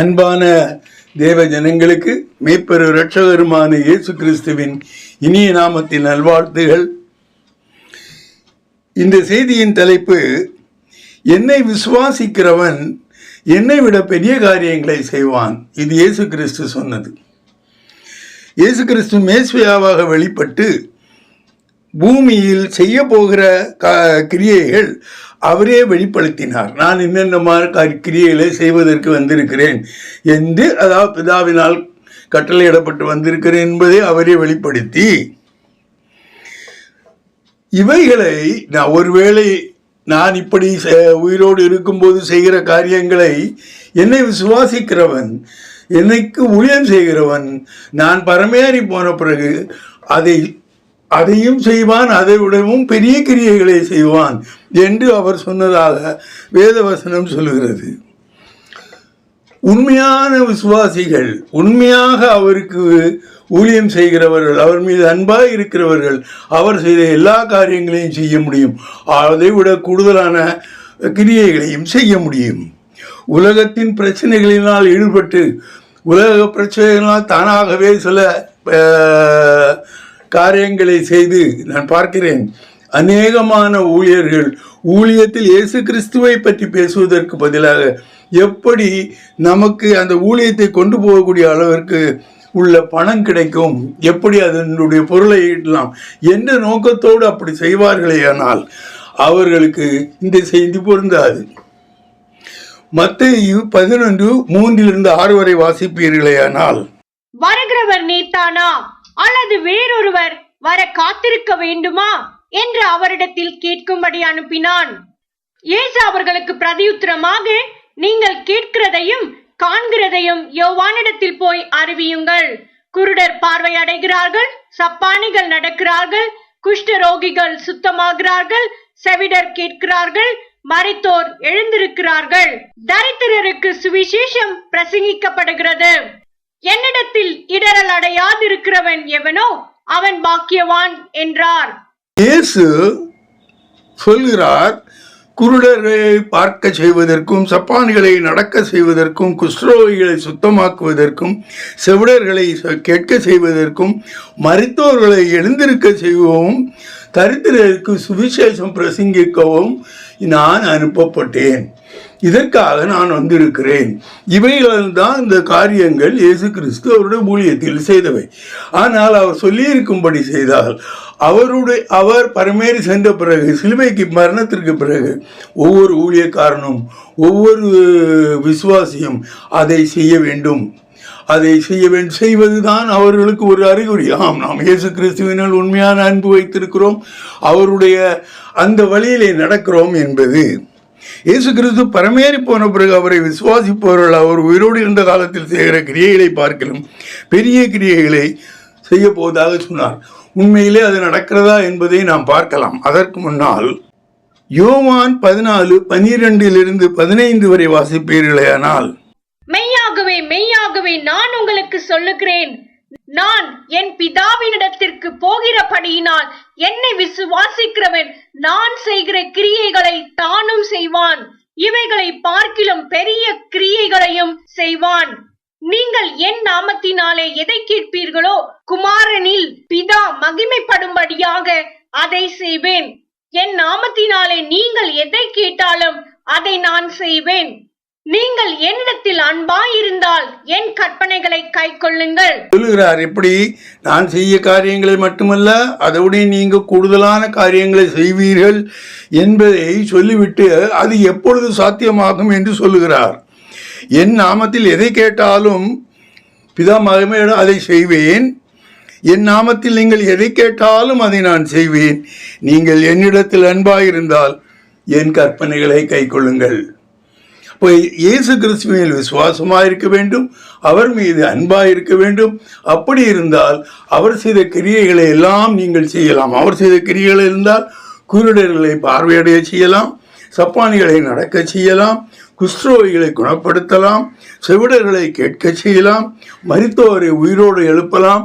அன்பான தேவ ஜனங்களுக்கு மேய்ப்பெரு இரட்சகருமான இயேசு கிறிஸ்துவின் இனிய நாமத்தின் நல்வாழ்த்துகள். இந்த செய்தியின் தலைப்பு என்னை விசுவாசிக்கிறவன் என்னை விட பெரிய காரியங்களை செய்வான். இது இயேசு கிறிஸ்து சொன்னது. இயேசு கிறிஸ்து மேஸ்வியாவாக வெளிப்பட்டு பூமியில் செய்ய போகிற கா கிரியைகள் அவரே வெளிப்படுத்தினார். நான் என்னென்ன மாதிரி கிரியைகளை செய்வதற்கு வந்திருக்கிறேன் என்று அதாவது பிதாவினால் கட்டளையிடப்பட்டு வந்திருக்கிறேன் என்பதை அவரே வெளிப்படுத்தி. இவைகளை நான் ஒருவேளை நான் இப்படி செ- உயிரோடு இருக்கும்போது செய்கிற காரியங்களை என்னை விசுவாசிக்கிறவன் என்னைக்கு ஊழியம் செய்கிறவன் நான் பரமேறி போன பிறகு அதை அதையும் செய்வான் அதை விடவும் பெரிய கிரியைகளை செய்வான் என்று அவர் சொன்னதாக வேதவசனம் சொல்லுகிறது உண்மையான விசுவாசிகள் உண்மையாக அவருக்கு ஊழியம் செய்கிறவர்கள் அவர் மீது அன்பாக இருக்கிறவர்கள் அவர் செய்த எல்லா காரியங்களையும் செய்ய முடியும். அதை விட கூடுதலான கிரியைகளையும் செய்ய முடியும். உலகத்தின் பிரச்சனைகளினால் ஈடுபட்டு உலக பிரச்சனைகளால் தானாகவே சில காரியங்களை செய்து நான் பார்க்கிறேன். அநேகமான ஊழியர்கள் ஊழியத்தில் இயேசு கிறிஸ்துவை பற்றி பேசுவதற்கு பதிலாக எப்படி நமக்கு அந்த ஊழியத்தை கொண்டு போகக்கூடிய அளவிற்கு உள்ள பணம் கிடைக்கும்? எப்படி அதனுடைய பொருளை ஈட்டலாம்? என்ன நோக்கத்தோடு அப்படி செய்வார்களே ஆனால் அவர்களுக்கு இந்த செய்தி பொருந்தாது. மத்திய பதினொன்று மூன்றிலிருந்து ஆறு வரை வாசிப்பீர்களேயானால் வருகிறவர் நீத்தானா அல்லது வேறொருவர் வர காத்திருக்க வேண்டுமா? என்று அவரிடத்தில் கேட்கும்படி அனுப்பினான். ஏசு அவர்களுக்கு பிரதியுத்தரமாக நீங்கள் கேட்கிறதையும் காண்கிறதையும் யோவானிடத்தில் போய் அறிவியுங்கள். குருடர் பார்வை அடைகிறார்கள் சப்பானிகள் நடக்கிறார்கள் குஷ்ட ரோகிகள் சுத்தமாகிறார்கள் செவிடர் கேட்கிறார்கள் மறைத்தோர் எழுந்திருக்கிறார்கள். தரித்திரருக்கு சுவிசேஷம் பிரசங்கிக்கப்படுகிறது. என்னிடத்தில் இடரல் அடையாதிருக்கிறவன் எவனோ அவன் பாக்கியவான் என்றார். இயேசு சொல்கிறார் குருடரை பார்க்க செய்வதற்கும் சப்பான்களை நடக்க செய்வதற்கும் குஷ்ரோகிகளை சுத்தமாக்குவதற்கும் செவிடர்களை ச- கேட்க செய்வதற்கும் மருத்துவர்களை எழுந்திருக்க செய்யவும் தரித்திரருக்கு சுவிசேஷம் பிரசங்கிக்கவும் நான் அனுப்பப்பட்டேன். இதற்காக நான் வந்திருக்கிறேன். இவைகள் தான் இந்த காரியங்கள் இயேசு கிறிஸ்து அவருடைய ஊழியத்தில் செய்தவை. ஆனால் அவர் சொல்லியிருக்கும்படி செய்தால் அவருடைய அவர் பரமேறி சென்ற பிறகு சிலுவைக்கு மரணத்திற்கு பிறகு ஒவ்வொரு ஊழியக்காரனும் ஒவ்வொரு விசுவாசியும் அதை செய்ய வேண்டும். அதை செய்ய வேண்டும். செய்வதுதான் அவர்களுக்கு ஒரு அறிகுறி. ஆம் நாம் இயேசு கிறிஸ்துவினால் உண்மையான அன்பு வைத்திருக்கிறோம். அவருடைய அந்த வழியிலே நடக்கிறோம் என்பது இயேசு கிறிஸ்து பரமேறி போன பிறகு அவரை விசுவாசிப்பவர்கள் அவர் உயிரோடு இருந்த காலத்தில் செய்கிற கிரியைகளை பார்க்கலும் பெரிய கிரியைகளை செய்ய போவதாக சொன்னார். உண்மையிலே அது நடக்கிறதா என்பதை நாம் பார்க்கலாம். அதற்கு முன்னால் யோவான் பதினாலு பனிரெண்டிலிருந்து பதினைந்து வரை வாசிப்பீர்களேயானால் மெய்யாகவே மெய்யாகவே நான் உங்களுக்கு சொல்லுகிறேன். நான் என் பிதாவினிடத்திற்கு போகிறபடியினால் என்னை விசுவாசிக்கிறவன் நான் செய்கிற கிரியைகளை தானும் செய்வான். இவைகளை பார்க்கிலும் பெரிய கிரியைகளையும் செய்வான். நீங்கள் என் நாமத்தினாலே எதை கேட்பீர்களோ குமாரனில் பிதா மகிமைப்படும்படியாக அதை செய்வேன். என் நாமத்தினாலே நீங்கள் எதை கேட்டாலும் அதை நான் செய்வேன். நீங்கள் என்னிடத்தில் அன்பாயிருந்தால் என் கற்பனைகளை கைக்கொள்ளுங்கள் சொல்லுகிறார் எப்படி நான் செய்ய காரியங்களை மட்டுமல்ல அதோடு நீங்க கூடுதலான காரியங்களை செய்வீர்கள் என்பதை சொல்லிவிட்டு அது எப்பொழுது சாத்தியமாகும் என்று சொல்லுகிறார். என் நாமத்தில் எதை கேட்டாலும் பிதா மகிமையிடம் அதை செய்வேன். என் நாமத்தில் நீங்கள் எதை கேட்டாலும் அதை நான் செய்வேன். நீங்கள் என்னிடத்தில் அன்பாயிருந்தால் என் கற்பனைகளை கைக்கொள்ளுங்கள் இப்போ இயேசு கிறிஸ்துவில் விசுவாசமாக இருக்க வேண்டும் அவர் மீது அன்பாக இருக்க வேண்டும். அப்படி இருந்தால் அவர் செய்த கிரியைகளை எல்லாம் நீங்கள் செய்யலாம். அவர் செய்த கிரியைகள் இருந்தால் குருடர்களை பார்வையடைய செய்யலாம் சப்பானிகளை நடக்க செய்யலாம் குஷ்ரோகிகளை குணப்படுத்தலாம் செவிடர்களை கேட்க செய்யலாம் மருத்துவரை உயிரோடு எழுப்பலாம்.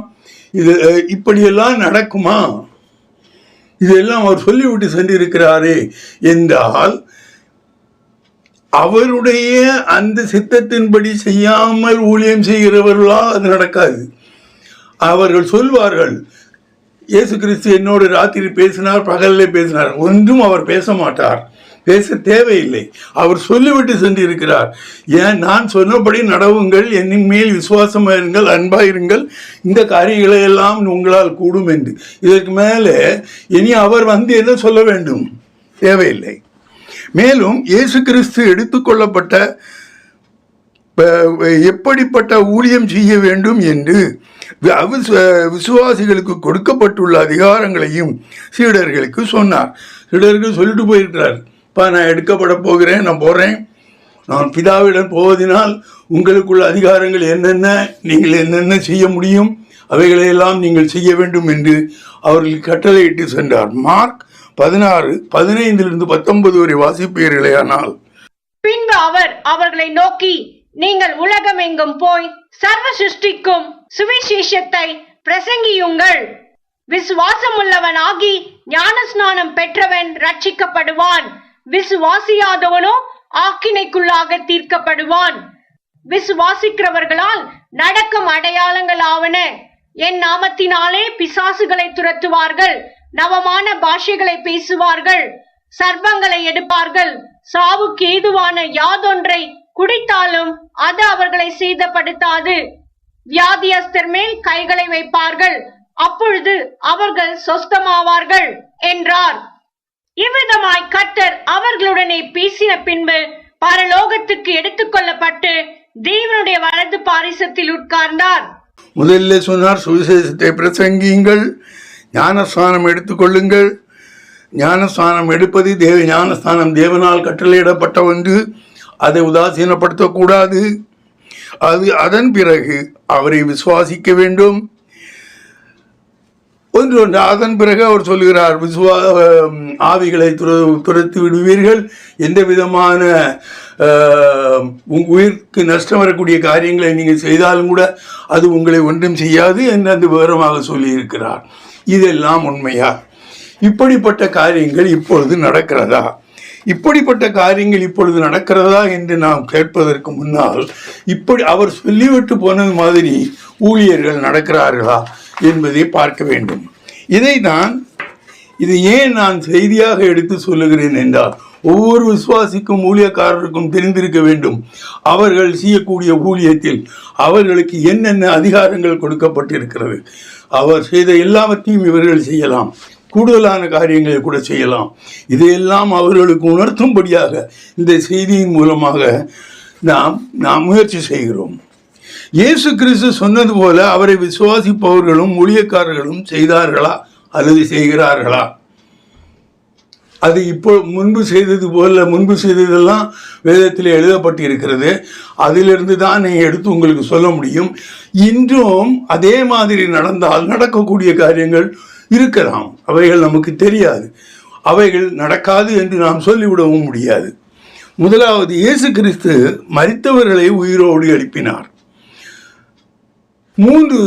இது இப்படியெல்லாம் நடக்குமா? இதெல்லாம் அவர் சொல்லிவிட்டு சென்றிருக்கிறாரே என்றால் அவருடைய அந்த சித்தத்தின்படி செய்யாமல் ஊழியம் செய்கிறவர்களா அது நடக்காது. அவர்கள் சொல்வார்கள் இயேசு கிறிஸ்து என்னோடு ராத்திரி பேசினார் பகலிலே பேசினார். ஒன்றும் அவர் பேச மாட்டார் பேச தேவையில்லை. அவர் சொல்லிவிட்டு சென்றிருக்கிறார். ஏன் நான் சொன்னபடி நடவுங்கள் என்னின் மேல் விசுவாசமாயிருங்கள் அன்பாயிருங்கள் இந்த காரியங்களை எல்லாம் உங்களால் கூடும் என்று. இதற்கு மேலே இனி அவர் வந்து என்ன சொல்ல வேண்டும்? தேவையில்லை. மேலும் இயேசு கிறிஸ்து எடுத்துக்கொள்ளப்பட்ட எப்படிப்பட்ட ஊழியம் செய்ய வேண்டும் என்று விசுவாசிகளுக்கு கொடுக்கப்பட்டுள்ள அதிகாரங்களையும் சீடர்களுக்கு சொன்னார். சீடர்கள் சொல்லிட்டு போயிருக்கிறார். இப்போ நான் எடுக்கப்பட போகிறேன் நான் போகிறேன் நான் பிதாவிடம் போவதினால் உங்களுக்குள்ள அதிகாரங்கள் என்னென்ன நீங்கள் என்னென்ன செய்ய முடியும் அவைகளையெல்லாம் நீங்கள் செய்ய வேண்டும் என்று அவர்கள் கட்டளையிட்டு சென்றார். மார்க் பதினாறு பதினைந்திலிருந்து பத்தொன்பது வரை வாசிப்பீர்களேயானால். பின்பு அவர் அவர்களை நோக்கி நீங்கள் உலகமெங்கும் போய் சர்வ சிருஷ்டிக்கும் சுவிசேஷத்தை பிரசங்கியுங்கள். விசுவாசமுள்ளவனாகி ஞானஸ்நானம் பெற்றவன் ரட்சிக்கப்படுவான் விசுவாசியாதவனோ ஆக்கினைக்குள்ளாக தீர்க்கப்படுவான். விசுவாசிக்கிறவர்களால் நடக்கும் அடையாளங்கள் ஆவன. என் நாமத்தினாலே பிசாசுகளை துரத்துவார்கள். நவமான பாஷைகளை பேசுவார்கள் சர்ப்பங்களை எடுப்பார்கள் சாவுக்கு ஏதுவான யாதொன்றை குடித்தாலும் அது அவர்களை சீதப்படுத்தாது. வியாதியஸ்தர் மேல் கைகளை வைப்பார்கள் அப்பொழுது அவர்கள் சொஸ்தமாவார்கள் என்றார். இவ்விதமாய் கட்டர் அவர்களுடனே பேசின பின்பு பரலோகத்துக்கு எடுத்துக்கொள்ளப்பட்டு தேவனுடைய வலது பாரிசத்தில் உட்கார்ந்தார். முதலில் சொன்னார் சுவிசேஷத்தை பிரசங்கியுங்கள். ஞானஸ்தானம் எடுத்துக்கொள்ளுங்கள். ஞானஸ்தானம் எடுப்பது தேவ ஞானஸ்தானம் தேவனால் கட்டளையிடப்பட்ட ஒன்று. அதை உதாசீனப்படுத்தக்கூடாது. அது அதன் பிறகு அவரை விசுவாசிக்க வேண்டும். ஒன்று ஒன்று அதன் பிறகு அவர் சொல்லுகிறார் விசுவா ஆவிகளை துர துரத்து விடுவீர்கள். எந்த விதமான அஹ், உயிருக்கு நஷ்டம் வரக்கூடிய காரியங்களை நீங்கள் செய்தாலும் கூட அது உங்களை ஒன்றும் செய்யாது என்று அந்த விவரமாக சொல்லியிருக்கிறார். இதெல்லாம் உண்மையா? இப்படிப்பட்ட காரியங்கள் இப்பொழுது நடக்கிறதா? இப்படிப்பட்ட காரியங்கள் இப்பொழுது நடக்கிறதா என்று நாம் கேட்பதற்கு முன்னால் இப்படி அவர் சொல்லிவிட்டு போனது மாதிரி ஊழியர்கள் நடக்கிறார்களா என்பதை பார்க்க வேண்டும். இதை நான் இது ஏன் நான் செய்தியாக எடுத்து சொல்லுகிறேன் என்றால் ஒவ்வொரு விசுவாசிக்கும் ஊழியக்காரருக்கும் தெரிந்திருக்க வேண்டும். அவர்கள் செய்யக்கூடிய ஊழியத்தில் அவர்களுக்கு என்னென்ன அதிகாரங்கள் கொடுக்கப்பட்டிருக்கிறது? அவர் செய்த எல்லாவற்றையும் இவர்கள் செய்யலாம். கூடுதலான காரியங்களை கூட செய்யலாம். இதையெல்லாம் அவர்களுக்கு உணர்த்தும்படியாக இந்த செய்தியின் மூலமாக நாம் நாம் முயற்சி செய்கிறோம். இயேசு கிறிஸ்து சொன்னது போல அவரை விசுவாசிப்பவர்களும் ஊழியக்காரர்களும் செய்தார்களா அல்லது செய்கிறார்களா? அது இப்போ முன்பு செய்தது போல முன்பு செய்ததெல்லாம் வேதத்தில் எழுதப்பட்டு இருக்கிறது அதிலிருந்து தான் நீங்கள் எடுத்து உங்களுக்கு சொல்ல முடியும். இன்றும் அதே மாதிரி நடந்தால் நடக்கக்கூடிய காரியங்கள் இருக்கலாம். அவைகள் நமக்கு தெரியாது. அவைகள் நடக்காது என்று நாம் சொல்லிவிடவும் முடியாது. முதலாவது இயேசு கிறிஸ்து மரித்தவர்களை உயிரோடு எழுப்பினார். மூன்று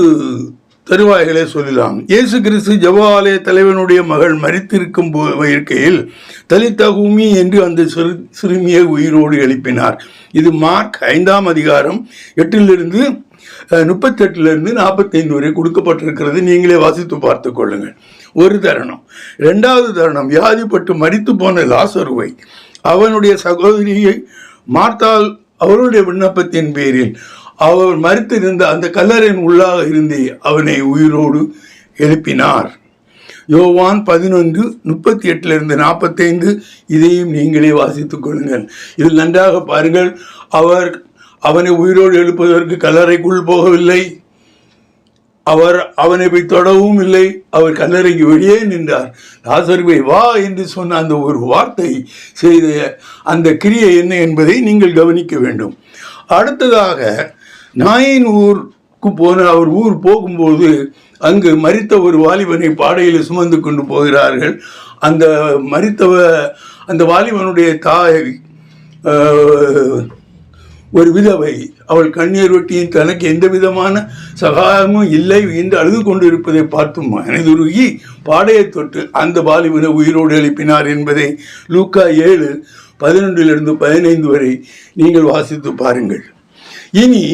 தருவாய்களை சொல்லலாம். இயேசு கிறிஸ்து ஜவாலய தலைவனுடைய மகள் மறித்திருக்கும் போ- தலித்த தலித்தகுமி என்று அந்த சிறு சிறுமியை உயிரோடு எழுப்பினார். இது மார்க் ஐந்தாம் அதிகாரம் எட்டிலிருந்து அஹ், முப்பத்தெட்டிலிருந்து நாற்பத்தைந்து வரை கொடுக்கப்பட்டிருக்கிறது. நீங்களே வாசித்து பார்த்து கொள்ளுங்கள். ஒரு தருணம். ரெண்டாவது தருணம். வியாதிப்பட்டு மறித்து போன லாசருவை அவனுடைய சகோதரியை மார்த்தால் அவருடைய விண்ணப்பத்தின் பேரில் அவர் மறுத்திருந்த அந்த கல்லறையின் உள்ளாக இருந்தே அவனை உயிரோடு எழுப்பினார். யோவான் பதினொன்று முப்பத்தி எட்டிலிருந்து நாற்பத்தைந்து இதையும் நீங்களே வாசித்துக் கொள்ளுங்கள். இதில் நன்றாக பாருங்கள் அவர் அவனை உயிரோடு எழுப்புவதற்கு கல்லறைக்குள் போகவில்லை. அவர் அவனை போய் தொடவும் இல்லை. அவர் கல்லறைக்கு வெளியே நின்றார். லாசருவை வா என்று சொன்ன அந்த ஒரு வார்த்தை செய்த அந்த கிரியை என்ன என்பதை நீங்கள் கவனிக்க வேண்டும். அடுத்ததாக நாயின் ஊருக்கு போன அவர் ஊர் போகும்போது அங்கு மரித்த ஒரு வாலிபனை பாடையில் சுமந்து கொண்டு போகிறார்கள். அந்த மறித்தவ அந்த வாலிபனுடைய தாய் ஒரு விதவை. அவள் கண்ணீர் வெட்டியின் தனக்கு எந்த விதமான சகாயமும் இல்லை. என்று அழுது கொண்டிருப்பதை பார்த்து மனதுருகி பாடையை தொட்டு அந்த பாலிபனை உயிரோடு எழுப்பினார் என்பதை லூக்கா ஏழு பதினொன்றிலிருந்து பதினைந்து வரை நீங்கள் வாசித்து பாருங்கள். இனி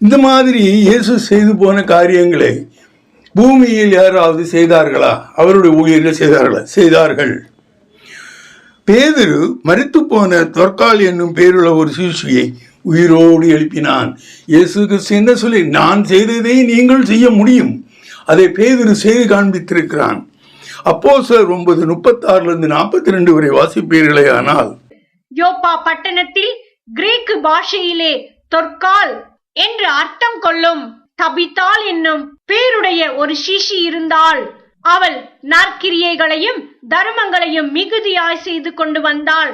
இந்த மாதிரி இயேசு செய்து போன காரியங்களை பூமியில் யாராவது செய்தார்களா? அவருடைய ஊழியர்கள் செய்தார்களா? செய்தார்கள். பேதுரு மறித்து போன தொற்கால் என்னும் பேருள்ள ஒரு சிசுவை உயிரோடு எழுப்பினான். இயேசு கிறிஸ்து என்ன சொல்லி நான் செய்ததை நீங்கள் செய்ய முடியும். அதை பேதிரு செய்து காண்பித்திருக்கிறான். அப்போ சார் ஒன்பது முப்பத்தாறுல இருந்து நாற்பத்தி ரெண்டு வரை வாசிப்பீர்களே ஆனால் யோப்பா பட்டணத்தில் கிரேக்கு பாஷையிலே தொற்கால் என்று அர்த்தம் கொள்ளும். தபித்தாள் என்னும் பேருடைய ஒரு சிஷி இருந்தாள். அவள் நற்கிரியைகளையும் தர்மங்களையும் மிகுதியாய் செய்து கொண்டு வந்தாள்.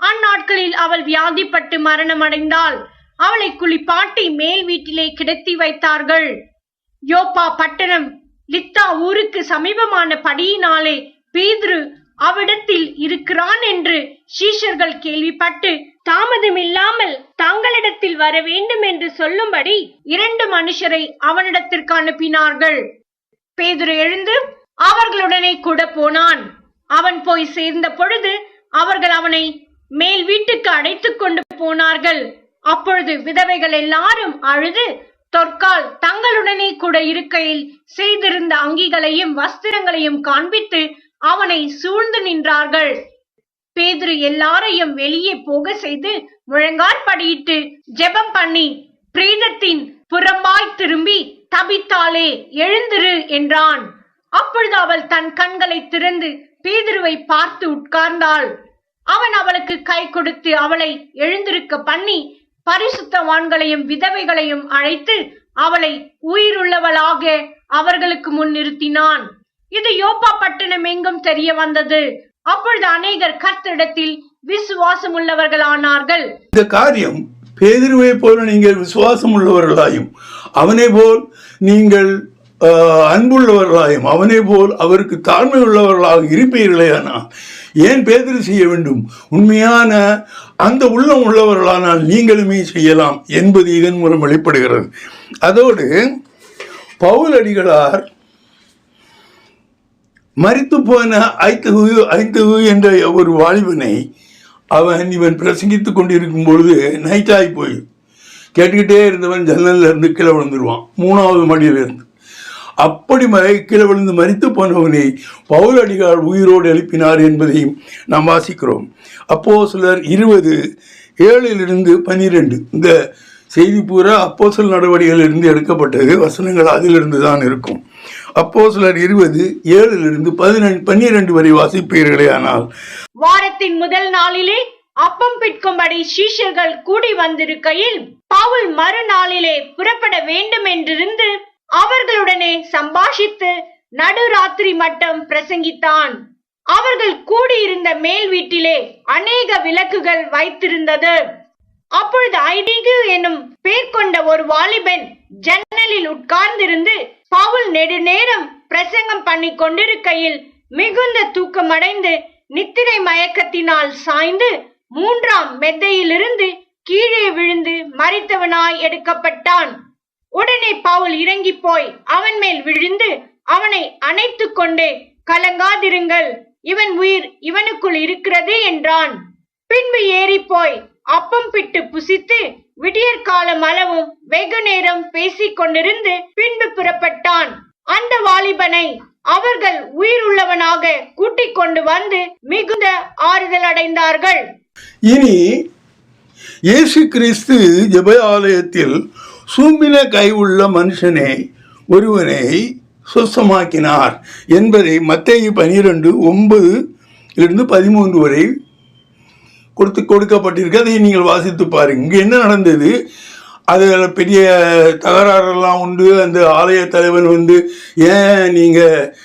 அந்நாட்களில் அவள் வியாதிப்பட்டு மரணமடைந்தாள். அவளை குளிப்பாட்டி மேல் வீட்டிலே கிடத்தி வைத்தார்கள். யோப்பா பட்டணம் லித்தா ஊருக்கு சமீபமான படியினாலே பேதுரு அவ்விடத்தில் இருக்கிறான் என்று சீஷர்கள் கேள்விப்பட்டு தாமதமில்லாமல் தங்களிடத்தில் வர வேண்டும் என்று சொல்லும்படி இரண்டு மனுஷரை அவனிடத்திற்கு அனுப்பினார்கள். பேதுரு எழுந்து அவர்களுடனே கூட போனான். அவன் போய் சேர்ந்த பொழுது அவர்கள் அவனை மேல் வீட்டுக்கு அடைத்துக் கொண்டு போனார்கள். அப்பொழுது விதவைகள் எல்லாரும் அழுது தொற்கால் தங்களுடனே கூட இருக்கையில் செய்திருந்த அங்கிகளையும் வஸ்திரங்களையும் காண்பித்து அவனை சூழ்ந்து நின்றார்கள். பேதுரு எல்லாரையும் வெளியே போக செய்து முழங்காற்படியிட்டு ஜெபம் பண்ணி பிரேதத்தின் புறம்பாய் திரும்பி தவித்தாளே எழுந்திரு என்றான். அப்பொழுது அவள் தன் கண்களை திறந்து பேதுருவை பார்த்து உட்கார்ந்தாள். அவன் அவளுக்கு கை கொடுத்து அவளை எழுந்திருக்க பண்ணி பரிசுத்தவான்களையும் விதவைகளையும் அழைத்து அவளை உயிருள்ளவளாக அவர்களுக்கு முன் நிறுத்தினான். இது யோப்பா பட்டணம் எங்கும் தெரிய வந்தது. அப்பொழுது அநேகர் கர்த்தரிடத்தில் விசுவாசம் உள்ளவர்களானார்கள் இந்த காரியம் பேதிருவை போல நீங்கள் விசுவாசம் உள்ளவர்களாயும் அவனை போல் நீங்கள் அன்புள்ளவர்களாயும் அவனை போல் அவருக்கு தாழ்மை உள்ளவர்களாக இருப்பீர்களே ஏன் பேதிரு செய்ய வேண்டும்? உண்மையான அந்த உள்ளம் உள்ளவர்களானால் நீங்களுமே செய்யலாம் என்பது இதன் மூலம் வெளிப்படுகிறது. அதோடு பவுலடிகளார் மறித்து போன ஐத்தகு ஐத்தகு என்ற ஒரு வாலிபனை அவன் இவன் பிரசங்கித்துக் கொண்டிருக்கும் பொழுது நைட்டாகி போய் கேட்டுக்கிட்டே இருந்தவன் ஜன்னல்ல இருந்து கீழே விழுந்துருவான் மூணாவது மடியில இருந்து. அப்படி மறை கீழே விழுந்து மரித்து போனவனை பவுல் அடிகார் உயிரோடு எழுப்பினார் என்பதையும் நாம் வாசிக்கிறோம். அப்போ சிலர் இருபது ஏழிலிருந்து பனிரெண்டு. இந்த செய்தி பூரா அப்போஸ்தலர் நடவடிக்கைகளிலிருந்து எடுக்கப்பட்டது. வசனங்கள் அதிலிருந்து தான் இருக்கும். அப்போ சிலர் இருபது ஏழிலிருந்து பதினெண்டு பன்னிரண்டு வரை வாசிப்பீர்களே ஆனால். வாரத்தின் முதல் நாளிலே அப்பம் பிற்கும்படி சீஷர்கள் கூடி வந்திருக்கையில் பவுல் மறுநாளிலே புறப்பட வேண்டும் என்றிருந்து அவர்களுடனே சம்பாஷித்து நடுராத்திரி மட்டும் பிரசங்கித்தான். அவர்கள் கூடியிருந்த மேல் வீட்டிலே அநேக விளக்குகள் வைத்திருந்தது. அப்பொழுது ஐடிகு என்னும் பேர் கொண்ட ஒரு வாலிபன் ஜன்னலில் உட்கார்ந்திருந்து பவுல் நெடுநேரம் பிரசங்கம் பண்ணி கொண்டிருக்கையில் மிகுந்த தூக்கமடைந்து நித்திரை மயக்கத்தினால் சாய்ந்து மூன்றாம் மெத்தையிலிருந்து கீழே விழுந்து மறித்தவனாய் எடுக்கப்பட்டான். உடனே பவுல் இறங்கி போய் அவன் மேல் விழுந்து அவனை அணைத்து கொண்டு கலங்காதிருங்கள் இவன் உயிர் இவனுக்குள் இருக்கிறதே என்றான். பின்பு ஏறி போய் அப்பம் பிட்டு புசித்து விடியற்காலம் அளவும் வெகு நேரம் பேசிக் கொண்டிருந்து பின்பு புறப்பட்டான். அந்த வாலிபனை அவர்கள் உயிர் உள்ளவனாக கூட்டிக் கொண்டு வந்து மிகுந்த ஆறுதல் அடைந்தார்கள். இனி இயேசு கிறிஸ்து ஜெப ஆலயத்தில் சூம்பின கை உள்ள மனுஷனை ஒருவனை சுத்தமாக்கினார் என்பதை மத்திய பனிரெண்டு ஒன்பது இருந்து பதிமூன்று வரை கொடுத்து கொடுக்கப்பட்டிருக்கு. அதை நீங்கள் வாசித்து பாருங்க. இங்கே என்ன நடந்தது? அதில் பெரிய தகராறெல்லாம் உண்டு. அந்த ஆலய தலைவன் வந்து ஏன் நீங்கள்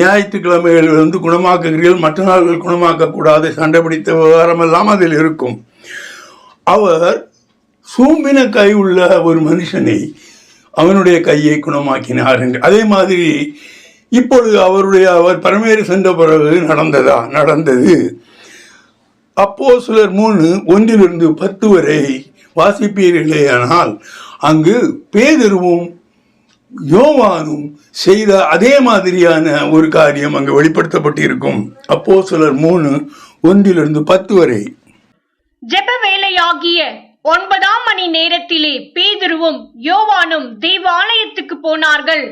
ஞாயிற்றுக்கிழமைகள் வந்து குணமாக்குகிறீர்கள்? மற்ற நாள்கள் குணமாக்கக்கூடாது. சண்டை பிடித்த விவகாரமெல்லாம் அதில் இருக்கும். அவர் சூம்பின கை உள்ள ஒரு மனுஷனை அவனுடைய கையை குணமாக்கினார் என்று அதே மாதிரி இப்பொழுது அவருடைய அவர் பரமேறி சென்ற பிறகு நடந்ததா? நடந்தது. அப்போ சிலர் மூணு ஒன்றிலிருந்து பத்து வரை வாசிப்பீர்களேயானால் அங்கு பேதருவும் யோவானும் செய்த அதே மாதிரியான ஒரு காரியம் அங்கு வெளிப்படுத்தப்பட்டிருக்கும். அப்போ சிலர் மூணு ஒன்றிலிருந்து பத்து வரை. ஜெப வேலையாகிய ஒன்பதாம் மணி நேரத்திலே பேதுருவும் யோவானும் தேவாலயத்துக்கு போனார்கள்.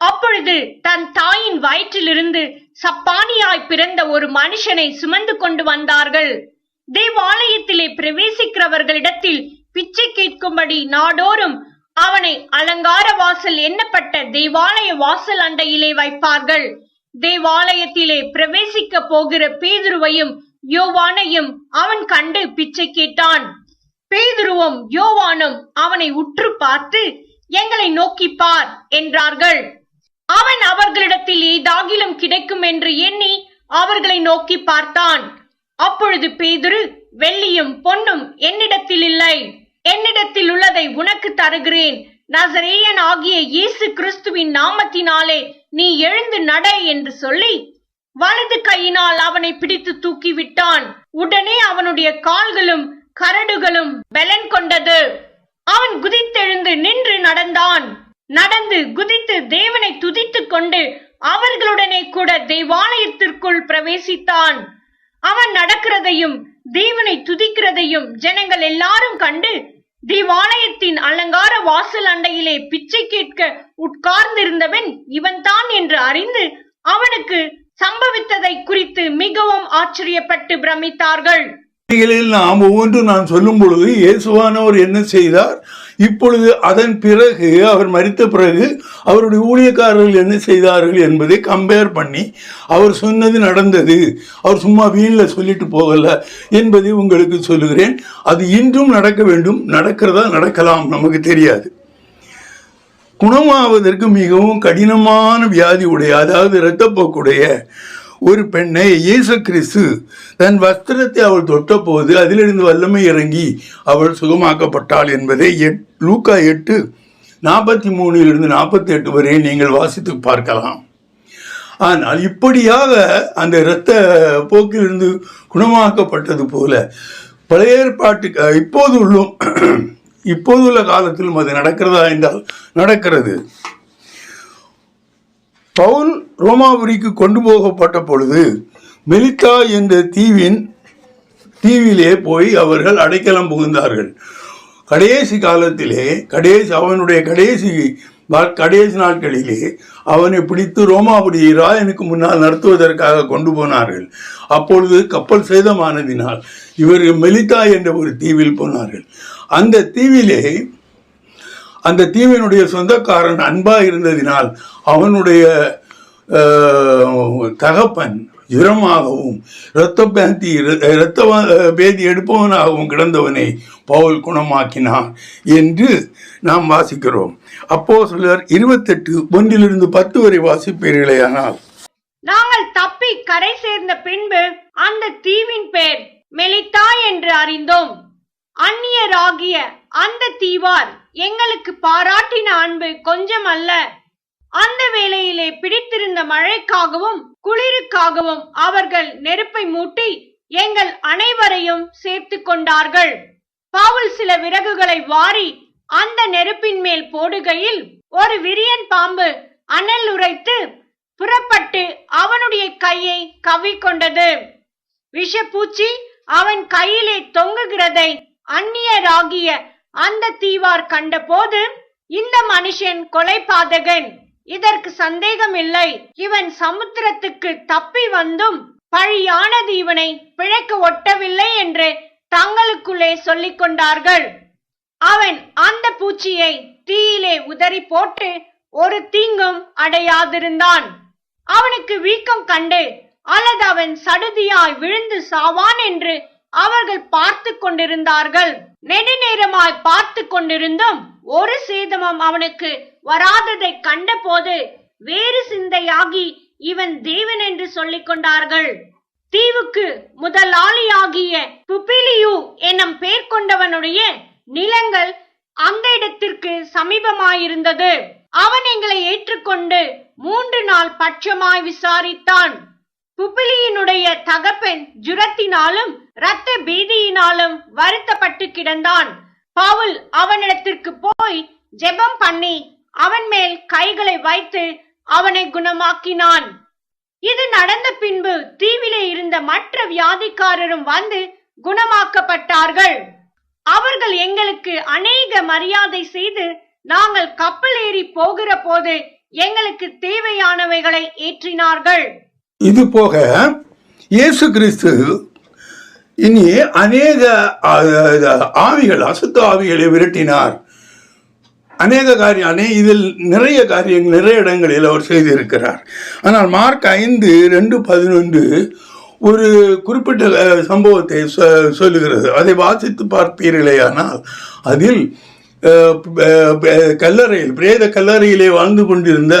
அப்பொழுது தன் தாயின் வயிற்றிலிருந்து சப்பானியாய் பிறந்த ஒரு மனுஷனை சுமந்து கொண்டு வந்தார்கள். தேவாலயத்திலே பிரவேசிக்கிறவர்களிடத்தில் பிச்சை கேட்கும்படி நாடோறும் அவனை அலங்கார வாசல் எண்ணப்பட்ட தேவாலய வாசல் அண்டையிலே வைப்பார்கள். தேவாலயத்திலே பிரவேசிக்க போகிற பேதுருவையும் யோவானையும் அவன் கண்டு பிச்சை கேட்டான். பேதுருவும் யோவானும் அவனை உற்று பார்த்து எங்களை நோக்கி பார் என்றார்கள். அவன் அவர்களிடத்தில் ஏதாகிலும் கிடைக்கும் என்று எண்ணி அவர்களை நோக்கி பார்த்தான். அப்பொழுது பேதுரு வெள்ளியும் பொன்னும் என்னிடத்தில் இல்லை. என்னிடத்தில் உள்ளதை உனக்கு தருகிறேன். நசரேயன் ஆகிய இயேசு கிறிஸ்துவின் நாமத்தினாலே நீ எழுந்து நட என்று சொல்லி வலது கையினால் அவனை பிடித்து தூக்கி விட்டான் உடனே அவனுடைய கால்களும் கரடுகளும் பலன் கொண்டது. அவன் குதித்தெழுந்து நின்று நடந்தான். நடந்து குதித்து தேவனை துதித்துக் கொண்டு அவர்களுடனே கூட தேவாலயத்திற்குள் பிரவேசித்தான். அவன் நடக்கிறதையும் தேவனை துதிக்கிறதையும் ஜனங்கள் எல்லாரும் கண்டு தேவாலயத்தின் அலங்கார வாசல் அண்டையிலே பிச்சை கேட்க உட்கார்ந்திருந்தவன் இவன்தான் என்று அறிந்து அவனுக்கு சம்பவித்ததை குறித்து மிகவும் ஆச்சரியப்பட்டு பிரமித்தார்கள். நாம் ஒவ்வொன்றும் நான் சொல்லும் பொழுது இயேசுவானவர் என்ன செய்தார்? இப்பொழுது அதன் பிறகு அவர் மறித்த பிறகு அவருடைய ஊழியக்காரர்கள் என்ன செய்தார்கள் என்பதை கம்பேர் பண்ணி அவர் சொன்னது நடந்தது. அவர் சும்மா வீணில் சொல்லிட்டு போகல என்பதை உங்களுக்கு சொல்லுகிறேன். அது இன்றும் நடக்க வேண்டும். நடக்கிறதா நடக்கலாம் நமக்கு தெரியாது. குணமாவதற்கு மிகவும் கடினமான வியாதி உடைய அதாவது இரத்தப்போக்குடைய ஒரு பெண்ணை இயேசு கிறிஸ்து தன் வஸ்திரத்தை அவள் தொட்டபோது அதிலிருந்து வல்லமை இறங்கி அவள் சுகமாக்கப்பட்டாள் என்பதை எட் லூக்கா எட்டு நாற்பத்தி மூணிலிருந்து நாற்பத்தி எட்டு வரை நீங்கள் வாசித்து பார்க்கலாம். ஆனால் இப்படியாக அந்த இரத்த போக்கிலிருந்து குணமாக்கப்பட்டது போல பழைய ஏற்பாட்டு இப்போது உள்ளும் இப்போது உள்ள காலத்திலும் அது நடக்கிறதா என்றால் நடக்கிறது. பவுல் ரோமாபுரிக்கு கொண்டு போகப்பட்ட பொழுது மெலித்தா என்ற தீவின் தீவிலே போய் அவர்கள் அடைக்கலம் புகுந்தார்கள். கடைசி காலத்திலே கடைசி அவனுடைய கடைசி கடைசி நாட்களிலே அவனை பிடித்து ரோமாபுரி ராயனுக்கு முன்னால் நடத்துவதற்காக கொண்டு போனார்கள். அப்பொழுது கப்பல் சேதமானதினால் இவர் மெலித்தா என்ற ஒரு தீவில் போனார்கள். அந்த தீவிலே அந்த தீவினுடைய சொந்தக்காரன் அன்பாக இருந்ததினால் அவனுடைய தகப்பன் ஜுரமாகவும் இரத்த பேந்தி இரத்த பேதி எடுப்பவனாகவும் கிடந்தவனை பவுல் குணமாக்கினார் என்று நாம் வாசிக்கிறோம். அப்போ சிலர் இருபத்தெட்டு ஒன்றிலிருந்து பத்து வரை வாசிப்பீர்களேயானால் நாங்கள் தப்பி கரை சேர்ந்த பின்பு அந்த தீவின் பெயர் மெலித்தா என்று அறிந்தோம். அந்நியராகிய அந்த தீவார் எங்களுக்கு பாராட்டின அன்பு கொஞ்சம் அல்ல. அந்த வேளையிலே பிடித்திருந்த மழைக்காகவும் குளிருக்காகவும் அவர்கள் நெருப்பை மூட்டி எங்கள் அனைவரையும் சேர்த்து கொண்டார்கள். பாவுல் சில விறகுகளை வாரி அந்த நெருப்பின் மேல் போடுகையில் ஒரு விரியன் பாம்பு அனல் உரைத்து புறப்பட்டு அவனுடைய கையை கவ்விக்கொண்டது. விஷப்பூச்சி அவன் கையிலே தொங்குகிறதை அந்நியராகிய அந்த தீவார் கண்டபோது இந்த மனுஷன் கொலைபாதகன் இதற்கு சந்தேகம் இல்லை இவன் சமுத்திரத்துக்கு தப்பி வந்தும் பழியானது இவனை பிழைக்க ஒட்டவில்லை என்று தங்களுக்குள்ளே சொல்லிக் கொண்டார்கள். அவன் அந்த பூச்சியை தீயிலே உதறி போட்டு ஒரு தீங்கும் அடையாதிருந்தான். அவனுக்கு வீக்கம் கண்டு அல்லது அவன் சடுதியாய் விழுந்து சாவான் என்று அவர்கள் பார்த்து கொண்டிருந்தார்கள். நெடுநேரமாய் பார்த்து கொண்டிருந்தும் ஒரு சேதமும் அவனுக்கு வராததை கண்டபோது வேறு சிந்தையாகி இவன் தேவன் என்று சொல்லிக் கொண்டார்கள். தீவுக்கு முதலாளியாகிய புபிலியு என்னும் பேர் கொண்டவனுடைய நிலங்கள் அந்த இடத்திற்கு சமீபமாயிருந்தது. அவன் எங்களை ஏற்றுக்கொண்டு மூன்று நாள் பட்சமாய் விசாரித்தான். புபிலியினுடைய தகப்பன் ஜுரத்தினாலும் இரத்த பீதியினாலும் வருத்தப்பட்டு கிடந்தான். பவுல் அவனிடத்திற்கு போய் ஜெபம் பண்ணி அவன் மேல் கைகளை வைத்து அவனை குணமாக்கினான். இது நடந்த பின்பு தீவிலே இருந்த மற்ற வியாதிக்காரரும் வந்து குணமாக்கப்பட்டார்கள். அவர்கள் எங்களுக்கு அநேக மரியாதை செய்து நாங்கள் கப்பல் ஏறி போகிற போது எங்களுக்கு தேவையானவைகளை ஏற்றினார்கள். இது போக இயேசு கிறிஸ்து இனி அநேக ஆவிகள் அசுத்த ஆவிகளை விரட்டினார். அநேக காரியம் அநே இதில் நிறைய காரியங்கள் நிறைய இடங்களில் அவர் செய்திருக்கிறார். ஆனால் மார்க் ஐந்து ரெண்டு பதினொன்று ஒரு குறிப்பிட்ட சம்பவத்தை சொ- சொல்லுகிறது. அதை வாசித்து பார்ப்பீர்களேயானால் அதில் கல்லறையில் பிரேத கல்லறையிலே வாழ்ந்து கொண்டிருந்த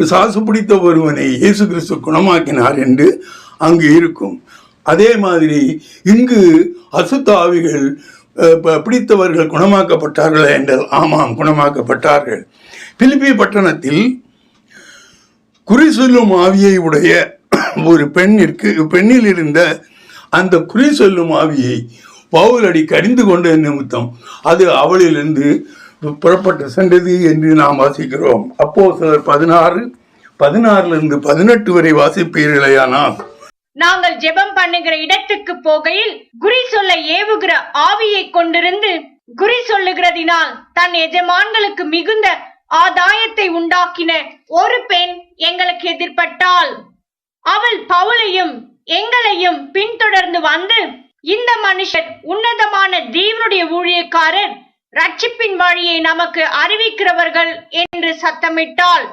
பிசாசு பிடித்த ஒருவனை இயேசு கிறிஸ்து குணமாக்கினார் என்று அங்கு இருக்கும். அதே மாதிரி இங்கு அசுத்தாவிகள் பிடித்தவர்கள் குணமாக்கப்பட்டார்கள் என்றால் ஆமாம் குணமாக்கப்பட்டார்கள். பிலிப்பி பட்டணத்தில் குறி சொல்லும் ஆவியை உடைய ஒரு பெண்ணிற்கு பெண்ணில் இருந்த அந்த குறி சொல்லும் ஆவியை பவுலடி கடிந்து கொண்ட நிமித்தம் அது அவளிலிருந்து புறப்பட்ட சென்றது என்று நாம் வாசிக்கிறோம். அப்போ சிலர் பதினாறு பதினாறுல இருந்து பதினெட்டு வரை வாசிப்பீர்களையானால். நாங்கள் ஜெபம் பண்ணுகிற இடத்துக்கு போகையில் குறி சொல்ல ஏவுகிற ஆவியை கொண்டிருந்து குறி சொல்லுகிறதினால் தன் எஜமான்களுக்கு மிகுந்த ஆதாயத்தை உண்டாக்கின ஒரு பெண் எங்களுக்கு எதிர்பட்டாள். அவள் பவுலையும் எங்களையும் பின்தொடர்ந்து வந்து இந்த மனுஷர் உன்னதமான தேவனுடைய ஊழியக்காரர் ரட்சிப்பின் வழியை நமக்கு அறிவிக்கிறவர்கள் என்று சத்தமிட்டால்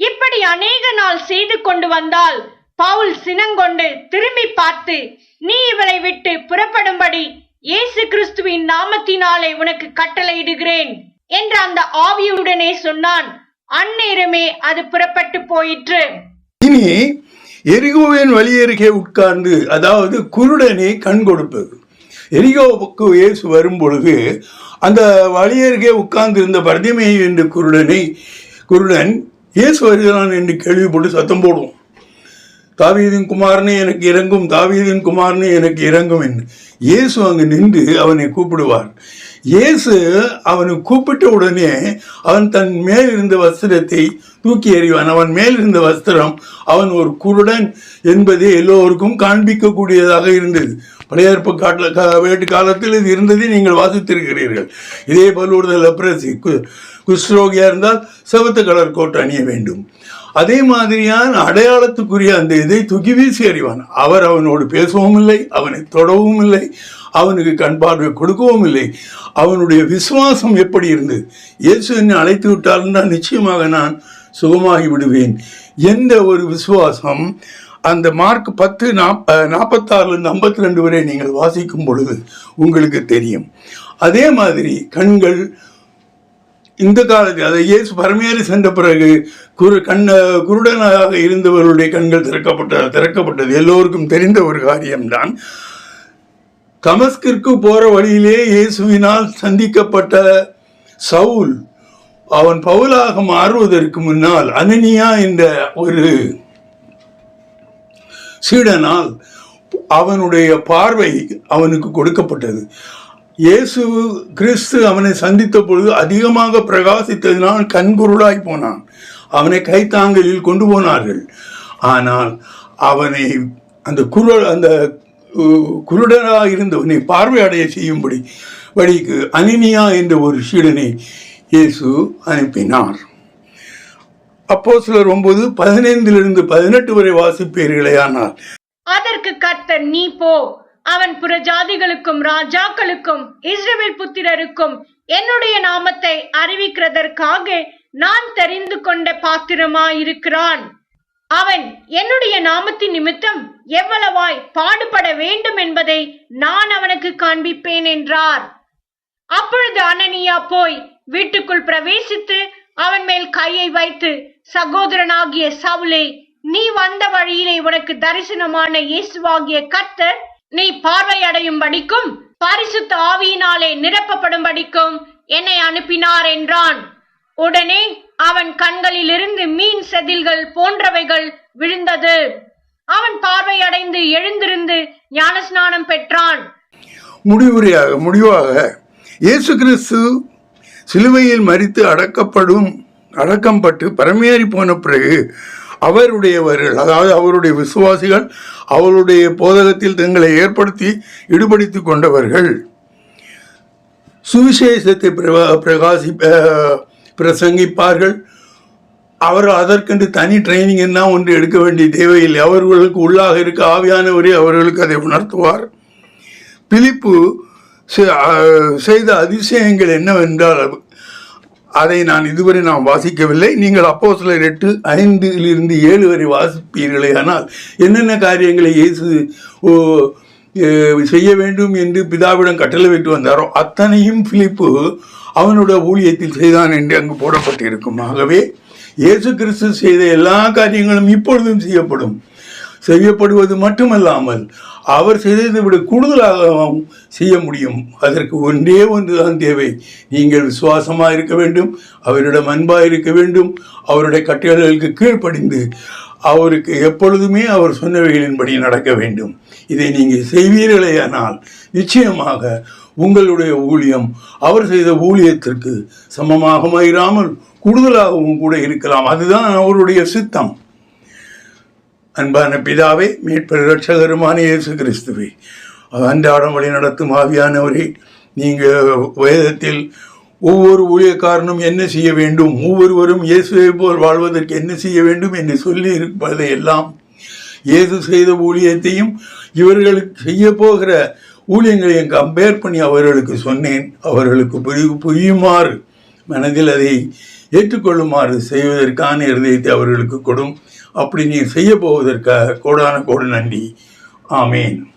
இப்படி அநேக நாள் செய்து கொண்டு வந்தால் பவுல் சினங்கொண்டு திரும்பி பார்த்து நீ இவளை விட்டு புறப்படும்படி இயேசு கிறிஸ்துவின் நாமத்தினாலே உனக்கு கட்டளையிடுகிறேன் என்று அந்த ஆவியுடனே சொன்னான். அந்நேரமே அது புறப்பட்டு போயிற்று. இனி எரிகோவின் வழியருகே உட்கார்ந்து அதாவது குருடனை கண் கொடுப்பது. எரிகோவுக்கு இயேசு வரும்பொழுது அந்த வழியருகே உட்கார்ந்து இருந்த பரதிமை என்ற குருடனை குருடன் இயேசு வருகிறான் என்று கேள்விப்பட்டு சத்தம் போடுவோம். தாவீதின் குமாரனே எனக்கு இறங்கும் தாவீதின் குமாரனே எனக்கு இறங்கும் என்று. இயேசு அங்கு நின்று அவனை கூப்பிடுவார். இயேசு அவனை கூப்பிட்ட உடனே அவன் தன் மேல் இருந்த வஸ்திரத்தை தூக்கி எறிவான். அவன் மேல் இருந்த வஸ்திரம் அவன் ஒரு குருடன் என்பதை எல்லோருக்கும் காண்பிக்கக்கூடியதாக இருந்தது. பழைய ஏற்ப காட்டில் வேட்டு காலத்தில் இது இருந்ததை நீங்கள் வாசித்திருக்கிறீர்கள். இதே போல் ஒரு லெப்ரசி குஷ்ரோகியா இருந்தால் செவத்து கலர் கோட் அணிய வேண்டும். அதே மாதிரியான அடையாளத்துக்குரிய அந்த இதை தூக்கி வீசி அறிவான் அவர் அவனோடு பேசவும் இல்லை அவனை தொடவும் இல்லை அவனுக்கு கண் பார்வை கொடுக்கவும் இல்லை. அவனுடைய விசுவாசம் எப்படி இருந்தது? இயேசு என்னை அழைத்து விட்டால் தான் நிச்சயமாக நான் சுகமாகி விடுவேன். எந்த ஒரு விசுவாசம் அந்த மார்க் பத்து நாப் நாற்பத்தாறுலேருந்து ஐம்பத்தி ரெண்டு வரை நீங்கள் வாசிக்கும் பொழுது உங்களுக்கு தெரியும். அதே மாதிரி கண்கள் இந்த காலத்தில் அதை இயேசு பரமேறி சென்ற பிறகு குரு கண்ண குருடனாக இருந்தவர்களுடைய கண்கள் திறக்கப்பட்ட திறக்கப்பட்டது. எல்லோருக்கும் தெரிந்த ஒரு காரியம்தான். தமஸ்கிற்கு போற வழியிலே இயேசுவினால் சந்திக்கப்பட்ட சவுல் அவன் பவுலாக மாறுவதற்கு முன்னால் அனனியா என்ற ஒரு சீடனால் அவனுடைய பார்வை அவனுக்கு கொடுக்கப்பட்டது. இயேசு கிறிஸ்து அவனை சந்தித்த பொழுது அதிகமாக பிரகாசித்ததினால் கண்குருளாய் போனான். அவனை கைத்தாங்கலில் கொண்டு போனார்கள். ஆனால் அவனை அந்த குரு அந்த குருடராக குருடனாக இருந்தவனை பார்வையடைய செய்யும்படி வழிக்கு அனினியா என்ற ஒரு சீடனை இயேசு அனுப்பினார். அப்போ சிலர் ஒன்பது பதினைந்திலிருந்து பதினெட்டு வரை வாசிப்பீர்களேயானால். அதற்கு கர்த்தர் நீ போ. அவன் புறஜாதிகளுக்கும் ராஜாக்களுக்கும் இஸ்ரவேல் புத்திரருக்கும் என்னுடைய நாமத்தை அறிவிக்கிறதற்காக நான் தெரிந்து கொண்ட பாத்திரமாயிருக்கிறான். அவன் என்னுடைய நாமத்தின் நிமித்தம் எவ்வளவாய் பாடுபட வேண்டும் என்பதை நான் அவனுக்கு காண்பிப்பேன் என்றார். அப்பொழுது அனனியா போய் வீட்டுக்குள் பிரவேசித்து அவன் மேல் கையை வைத்து சகோதரனாகிய சவுலே நீ வந்த வழியிலே உனக்கு தரிசனமான இயேசுவாகிய கர்த்தர் நீ பார்வையடையும் படிக்கும் பரிசுத்த ஆவியினாலே நிரப்பப்படும்படிக்கும் என்னை அனுப்பினார் என்றான். உடனே அவன் கண்களிலிருந்து மீன் செதில்கள் போன்றவைகள் விழுந்தது. அவன் பார்வையடைந்து எழுந்திருந்து ஞானஸ்நானம் பெற்றான். முடிவுரையாக முடிவாக இயேசு கிறிஸ்து சிலுவையில் மரித்து அடக்கப்படும் அடக்கம் பட்டு பரமேறி போன பிறகு அவருடையவர்கள் அதாவது அவருடைய விசுவாசிகள் அவருடைய போதகத்தில் தங்களை ஏற்படுத்தி ஈடுபடுத்தி கொண்டவர்கள். சுவிசேஷத்தை பிரகாசி பிரசங்கிப்பார்கள். அவர் அதற்கென்று தனி ட்ரைனிங் என்ன ஒன்று எடுக்க வேண்டிய தேவையில்லை. அவர்களுக்கு உள்ளாக இருக்க ஆவியானவரே அவர்களுக்கு அதை உணர்த்துவார். பிலிப்பு செ- செய்த அதிசயங்கள் என்னவென்றால் அதை நான் இதுவரை நாம் வாசிக்கவில்லை. நீங்கள் அப்போ சில எட்டு ஐந்திலிருந்து ஏழு வரை வாசிப்பீர்களே. ஆனால் என்னென்ன காரியங்களை இயேசு ஓ, செய்ய வேண்டும் என்று பிதாவிடம் கட்டளையிட்டு வந்தாரோ அத்தனையும் பிலிப்பு அவனோட ஊழியத்தில் செய்தான் என்று அங்கு போடப்பட்டிருக்கும். ஆகவே இயேசு கிறிஸ்து செய்த எல்லா காரியங்களும் இப்பொழுதும் செய்யப்படும். செய்யப்படுவது மட்டுமல்லாமல் அவர் செய்ததை விட கூடுதலாகவும் செய்ய முடியும். அதற்கு ஒன்றே ஒன்றுதான் தேவை. நீங்கள் விசுவாசமாக இருக்க வேண்டும் அவரிடம் அன்பாக இருக்க வேண்டும் அவருடைய கட்டளைகளுக்கு கீழ்ப்படிந்து அவருக்கு எப்பொழுதுமே அவர் சொன்னவைகளின்படி நடக்க வேண்டும். இதை நீங்கள் செய்வீர்களேயானால் நிச்சயமாக உங்களுடைய ஊழியம் அவர் செய்த ஊழியத்திற்கு சமமாக கூடுதலாகவும் கூட இருக்கலாம். அதுதான் அவருடைய சித்தம். அன்பான பிதாவே மீட்பர் ரட்சகருமான இயேசு கிறிஸ்துவே. அன்றாடம் வழி நடத்தும் ஆவியானவரே நீங்கள் வேதத்தில் ஒவ்வொரு ஊழியக்காரனும் என்ன செய்ய வேண்டும் ஒவ்வொருவரும் இயேசுவை போல் வாழ்வதற்கு என்ன செய்ய வேண்டும் என்று சொல்லி இருப்பதை எல்லாம் இயேசு செய்த ஊழியத்தையும் இவர்களுக்கு செய்ய போகிற ஊழியங்களையும் கம்பேர் பண்ணி அவர்களுக்கு சொன்னேன். அவர்களுக்கு புரி புரியுமாறு மனதில் அதை ஏற்றுக்கொள்ளுமாறு செய்வதற்கான இருதயத்தை அவர்களுக்கு கொடும். அப்படி நீ செய்ய போவதற்காக கோடான கோடு நன்றி. ஆமேன்.